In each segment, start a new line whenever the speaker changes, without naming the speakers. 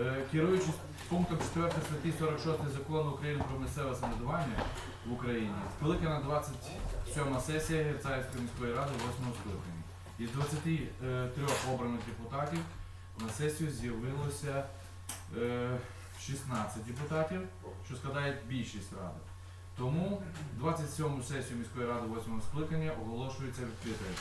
Е, керуючись пунктом 4 статті 46 закону України про місцеве самоврядування в Україні, скликана 27 сесія Герцаївської міської ради 8 скликання. Із 23 обраних депутатів на сесію з'явилося е, 16 депутатів, що складає більшість ради. Тому 27 сесію міської ради 8 скликання оголошується відкритою.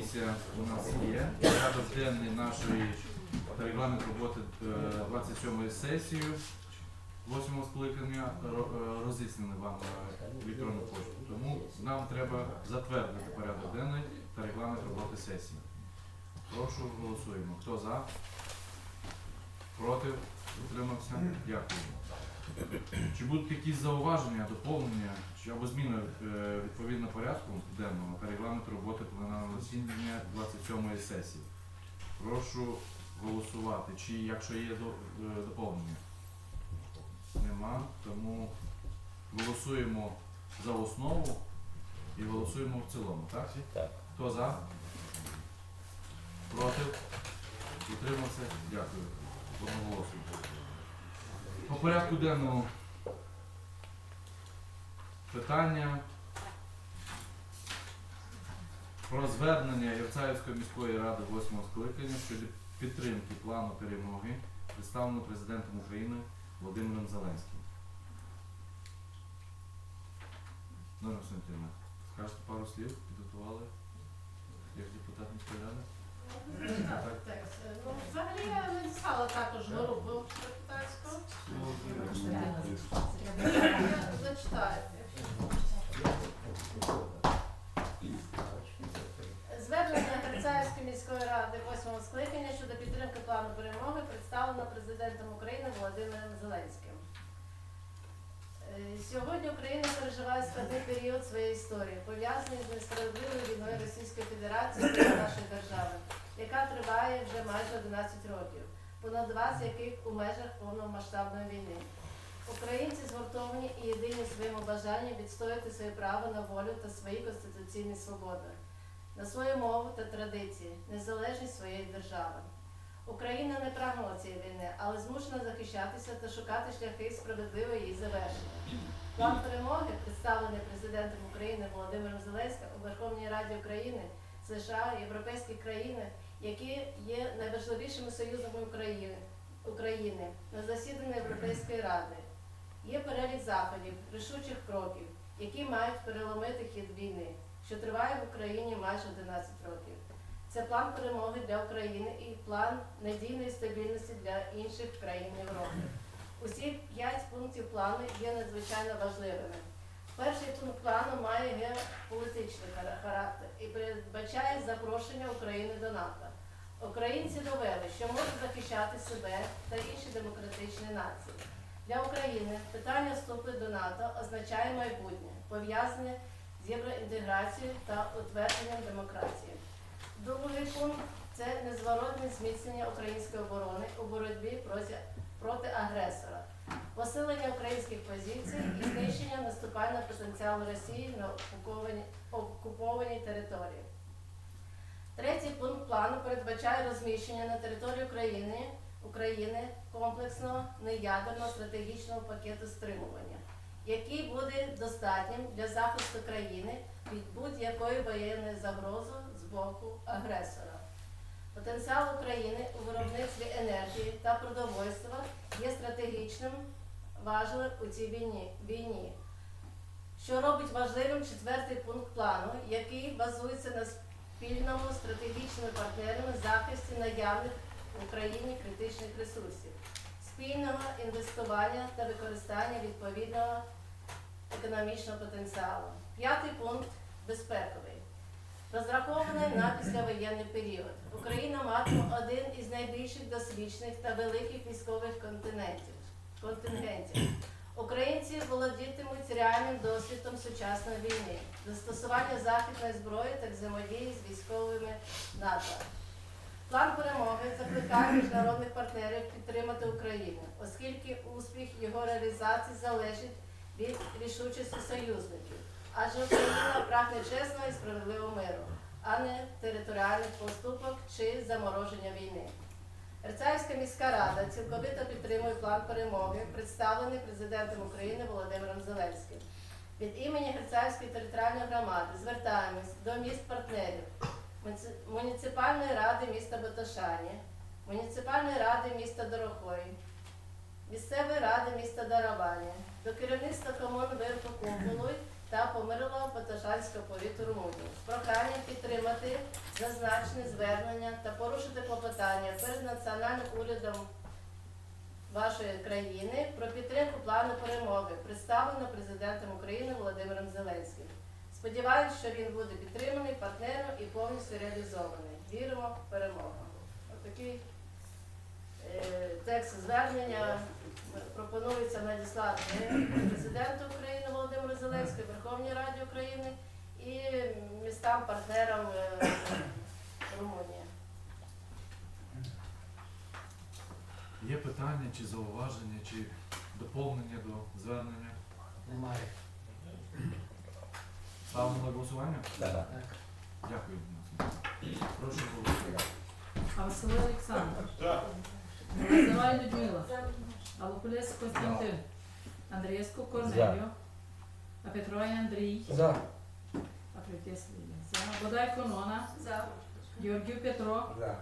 Комісія у нас є. Порядок денний нашої регламент роботи е, 27 сесії 8 скликання е, вам електронну пошту. Тому нам треба затвердити порядок денний та регламент роботи сесії. Прошу голосуємо. Хто за? Проти? Утримався? Дякую. Чи будуть якісь зауваження, доповнення чи або зміни е, відповідно порядку денного та регламенту роботи пленарного засідання 27 сесії? Прошу голосувати. Чи якщо є до- е, доповнення? Нема, тому голосуємо за основу і голосуємо в цілому, так?
Так.
Хто за? Проти? Утримався? Дякую. Одноголосно. По порядку денному питання про звернення Євцаївської міської ради 8 скликання щодо підтримки плану перемоги, представлено президентом України Володимиром Зеленським. Нора Константинівна, скажете пару слів, підготували як депутат міської ради?
Так, текст. Ну, взагалі я надіслала також групу депутатську. Я зачитаю. Звернення Герцаївської міської ради 8 скликання щодо підтримки плану перемоги представлено президентом України Володимиром Зеленським. Е, Сьогодні Україна переживає складний період своєї історії, пов'язаний з несправедливою війною Російської Федерації проти нашої держави, яка триває вже майже 11 років, понад два з яких у межах повномасштабної війни. Українці згуртовані і єдині в своєму бажанні відстояти своє право на волю та свої конституційні свободи, на свою мову та традиції, незалежність своєї держави. Україна не прагнула цієї війни, але змушена захищатися та шукати шляхи справедливого її завершення. План перемоги, представлений президентом України Володимиром Зеленським у Верховній Раді України, США, європейські країни які є найважливішими союзами України, України на засіданні Європейської ради. Є перелік заходів, рішучих кроків, які мають переломити хід війни, що триває в Україні майже 11 років. Це план перемоги для України і план надійної стабільності для інших країн Європи. Усі п'ять пунктів плану є надзвичайно важливими. Перший пункт плану має геополітичний характер і передбачає запрошення України до НАТО. Українці довели, що можуть захищати себе та інші демократичні нації. Для України питання вступу до НАТО означає майбутнє, пов'язане з євроінтеграцією та утвердженням демократії. Другий пункт це незворотне зміцнення української оборони у боротьбі проти, проти агресора, посилення українських позицій і знищення наступального потенціалу Росії на окупованій, окупованій території. Третій пункт плану передбачає розміщення на території України, України комплексного неядерного стратегічного пакету стримування, який буде достатнім для захисту країни від будь-якої воєнної загрози з боку агресора. Потенціал України у виробництві енергії та продовольства є стратегічним важливим у цій війні. війні. Що робить важливим четвертий пункт плану, який базується на спільному стратегічними партнерами захисті наявних в Україні критичних ресурсів, спільного інвестування та використання відповідного економічного потенціалу. П'ятий пункт безпековий. Розрахований на післявоєнний період. Україна матиме один із найбільших досвідчених та великих військових континентів. контингентів. Українці володітимуть реальним досвідом сучасної війни, застосування західної зброї та взаємодії з військовими НАТО. План перемоги закликає міжнародних партнерів підтримати Україну, оскільки успіх його реалізації залежить від рішучості союзників. Адже Україна прагне чесного і справедливого миру, а не територіальних поступок чи замороження війни. Герцаївська міська рада цілковито підтримує план перемоги, представлений президентом України Володимиром Зеленським. Від імені Герцаївської територіальної громади звертаємось до міст партнерів, муніципальної ради міста Баташані, муніципальної ради міста Дорохої, місцевої ради міста Дарабані, до керівництва комун Вирку та Помирилого Баташанського повіту Румунії з проханням підтримати зазначене звернення та порушити клопотання перед національним урядом вашої країни про підтримку плану перемоги, представлено президентом України Володимиром Зеленським. Сподіваюсь, що він буде підтриманий партнером і повністю реалізований. Віримо в перемогу. Отакий е, текст звернення пропонується надіслати президенту України Володимиру Зеленському, Верховній Раді України і містам-партнерам е, Румунії.
Є питання чи зауваження, чи доповнення до звернення?
Немає.
Ставимо на голосування?
Так.
Дякую. Прошу голосувати.
Авсилий Олександр. Називай Людмила. Алопулес Костянтин. Андрієско Корнеліо. А Петрові Андрій.
За.
А Лілія. За. Бодай Конона.
За.
Георгію Петро.
За.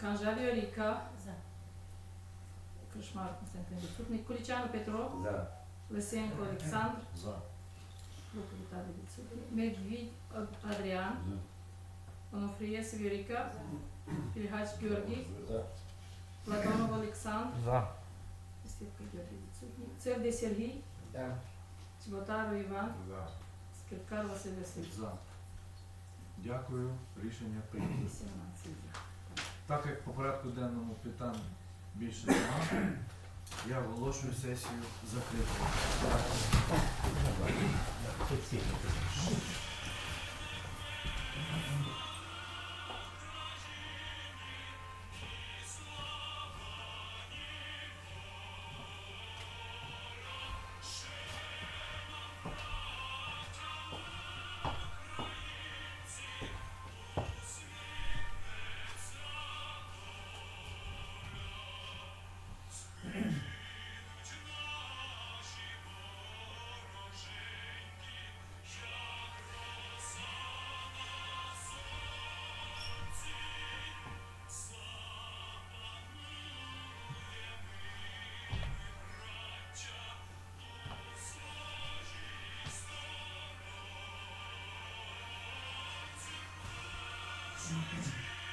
Канжаліо Ріка.
За.
Кришмар Константин відсутний. Кулічано Петро.
За.
Лисенко Олександр.
За.
Лука Віталій відсутній. Медвідь Ад- Адріан. Онуфрієс Віріка. Пільгач Георгій.
За.
Платонов Олександр.
За.
Сірка Георгій відсутній. Цевдий Сергій,
Да.
Чеботару Іван,
За.
Скрипкар Василь Васильович.
За. Дякую. Рішення прийнято.
18.
Так як по порядку денному питань більше немає, я оголошую сесію закритою. Тут всі. Thank you.